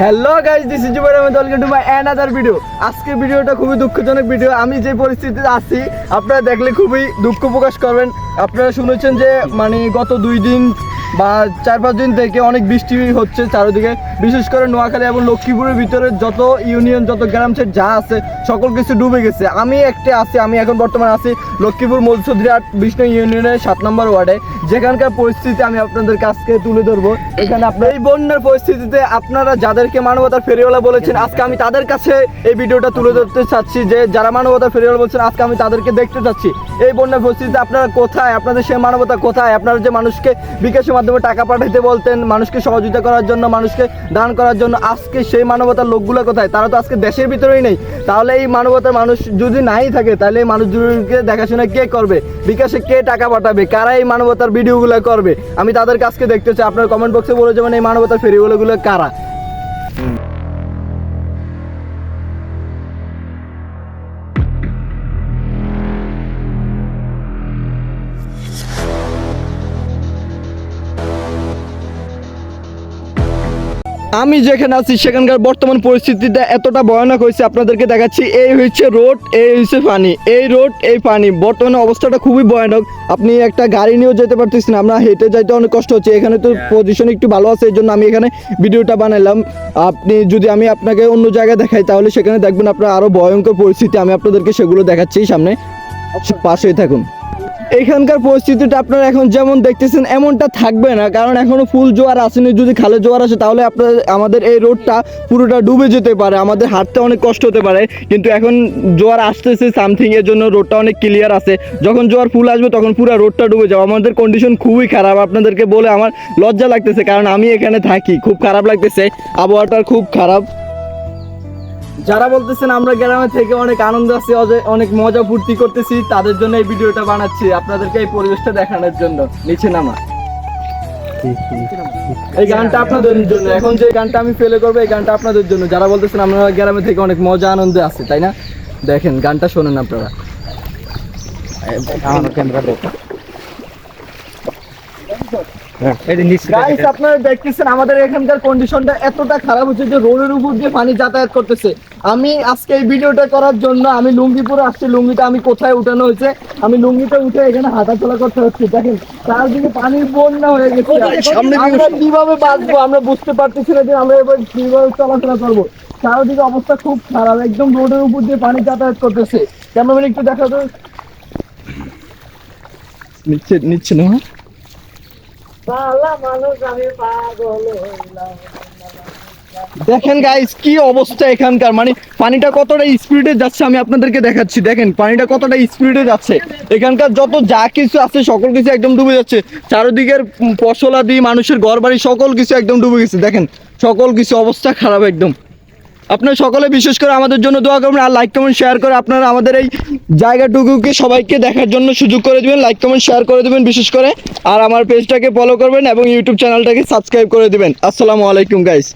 Hello guys this is Zubair Ahmed welcome to my another video আজকে ভিডিওটা খুবই দুঃখজনক ভিডিও আমি যে পরিস্থিতিতে আছি, আপনারা দেখলে খুবই দুঃখ প্রকাশ করবেন। আপনারা শুনেছেন যে মানে গত দুই দিন বা চার পাঁচ দিন থেকে অনেক বৃষ্টি হচ্ছে চারিদিকে। বিশেষ করে নোয়াখালী এবং লক্ষ্মীপুরের ভিতরে যত ইউনিয়ন, যত গ্রাম সেট যা আছে, সকল কিছু ডুবে গেছে। আমি একটা আছি, আমি এখন বর্তমানে আছি লক্ষ্মীপুর মধুসুদ্রিয়াট বিষ্ণু ইউনিয়নের সাত নম্বর ওয়ার্ডে। যেখানকার পরিস্থিতি আমি আপনাদের কাছকে তুলে ধরবো। এখানে আপনার এই বন্যার পরিস্থিতিতে আপনারা যাদেরকে মানবতার ফেরিওয়ালা বলেছেন, আজকে আমি তাদের কাছে এই ভিডিওটা তুলে ধরতে চাচ্ছি যে, যারা মানবতার ফেরিওয়ালা বলছেন, আজকে আমি তাদেরকে দেখতে চাচ্ছি। এই বন্যার পরিস্থিতিতে আপনারা কোথায়? আপনাদের সেই মানবতা কোথায়? আপনারা যে মানুষকে বিকাশের মাধ্যমে টাকা পাঠাইতে বলতেন, মানুষকে সহযোগিতা করার জন্য, মানুষকে দান করার জন্য। আজকে সেই মানবতার লোকগুলো কোথায়? তারা তো আজকে দেশের ভিতরেই নেই। তাহলে এই মানবতার মানুষ যদি নাই থাকে, তাহলে এই মানুষগুলোকে দেখাশোনা কে করবে? বিকাশে কে টাকা পাঠাবে? কারা এই মানবতার ভিডিওগুলো করবে? আমি তাদের কাছকে দেখতে চাই। আপনার কমেন্ট বক্সে বলে যাবেন এই মানবতার ফেরিওয়ালাগুলো কারা। আমি যেখানে আছি সেখানকার বর্তমান পরিস্থিতিটা এতটা ভয়ানক হয়েছে আপনাদেরকে দেখাচ্ছি। এই হচ্ছে রোড এই হচ্ছে পানি। এই রোড এই পানি। বর্তমানে অবস্থাটা খুবই ভয়ানক। আপনি একটা গাড়ি নিয়েও যেতে পারতেছেন আমরা হেঁটে যাইতে অনেক কষ্ট হচ্ছে। এখানে তো পজিশন একটু ভালো আছে এই জন্য আমি এখানে ভিডিওটা বানাইলাম। আপনি যদি আমি আপনাকে অন্য জায়গায় দেখাই তাহলে সেখানে দেখবেন আপনার আরও ভয়ঙ্কর পরিস্থিতি। আমি আপনাদেরকে সেগুলো দেখাচ্ছি সামনে। পাশেই থাকুন। এখানকার পরিস্থিতিটা আপনারা এখন যেমন দেখতেছেন, এমনটা থাকবে না। কারণ এখনও ফুল জোয়ার আসেনি। যদি খালে জোয়ার আসে, তাহলে আপনার আমাদের এই রোডটা পুরোটা ডুবে যেতে পারে। আমাদের হাঁটতে অনেক কষ্ট হতে পারে। কিন্তু এখন জোয়ার আসতেছে সামথিং এর জন্য রোডটা অনেক ক্লিয়ার আছে। যখন জোয়ার ফুল আসবে, তখন পুরো রোডটা ডুবে যাবে। আমাদের কন্ডিশন খুবই খারাপ। আপনাদেরকে বলে আমার লজ্জা লাগতেছে। কারণ আমি এখানে থাকি। খুব খারাপ লাগতেছে। আবহাওয়াটা খুব খারাপ। যারা বলতেছেন আমরা গ্রামে থেকে অনেক আনন্দ আছি অনেক মজা ফুর্তি করতেছি, তাদের জন্য এই ভিডিওটা বানাচ্ছি, আপনাদেরকে এই পরিবেশটা দেখানোর জন্য। নিচে নামা। এই গানটা আপনাদের জন্য, এখন যে গানটা আমি ফেলে করব, এই গানটা আপনাদের জন্য। যারা বলতেছেন আমরা গ্রামে থেকে অনেক মজা আনন্দে আছে, তাই না? দেখেন, গানটা শোনেন আপনারা। গাইস আপনারা দেখতেছেন আমাদের এখানকার কন্ডিশনটা এতটা খারাপ হচ্ছে যে রোডের উপর দিয়ে পানি যাতায়াত করতেছে। আমি আজকে এই ভিডিওটা করার জন্য আমি লুঙ্গিপুরে আসছি। লুঙ্গিটা আমি কোথায় উঠানো হয়েছে? আমি লুঙ্গিটা উঠে এখানে হাঁটাচলা করতে হচ্ছে। দেখেন চারদিকে পানির বন্যা হয়ে গেছে। আমরা কীভাবে বাঁচবো? আমরা বুঝতে পারতেছি না যে আমরা এবার কীভাবে চলাফেরা করব। চারদিকে অবস্থা খুব খারাপ। একদম রোডের উপর দিয়ে পানি যাতায়াত করতেছে। ক্যামেরাম্যান একটু দেখা তো। নিচ্ছে নিচ্ছে না? হ্যাঁ? দেখেন গাইস কি অবস্থা এখানকার? মানে পানিটা কতটা স্পিডে যাচ্ছে আমি আপনাদেরকে দেখাচ্ছি। দেখেন, পানিটা কতটা স্পিডে যাচ্ছে। এখানকার যত যা কিছু আছে, সকল কিছু একদম ডুবে যাচ্ছে। চারিদিকের ফসলাদি, মানুষের ঘর বাড়ি সকল কিছু একদম ডুবে গেছে। দেখেন, সকল কিছু অবস্থা খারাপ একদম। আপনারা সকলে বিশেষ করে আমাদের জন্য দোয়া করবেন আর লাইক কমেন্ট শেয়ার করে আপনারা আমাদের এই জায়গাটুকুকে সবাইকে দেখার জন্য সুযোগ করে দেবেন। লাইক কমেন্ট শেয়ার করে দেবেন বিশেষ করে। আর আমার পেজটাকে ফলো করবেন এবং ইউটিউব চ্যানেলটাকে সাবস্ক্রাইব করে দেবেন। আসসালামু আলাইকুম গাইস